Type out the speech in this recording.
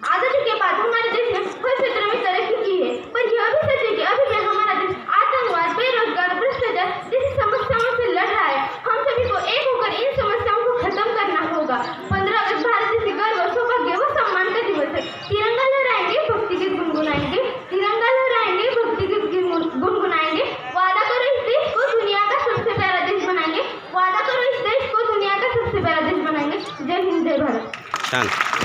आज़ादी के बाद हमारे देश ने हर क्षेत्र में तरक्की की है। पर यह भी सच है कि अभी भी हमारा देश आतंकवाद, बेरोजगार, भ्रष्टाचार जैसी समस्याओं से लड़ रहा है। हम सभी को एक होकर इन समस्याओं को खत्म करना होगा। पंद्रह अगस्त भारत जैसे गर्व सौभाग्य व सम्मान का दिवस है। तिरंगा लहराएँगे, भक्ति गीत गुनगुनाएँगे। तिरंगा लहराएँगे, भक्ति के गुनगुनाएँगे। वादा करो इस देश को दुनिया का सबसे प्यारा देश बनाएँगे। वादा करो इस देश को दुनिया का सबसे प्यारा देश बनाएँगे। जय हिंद, जय भारत।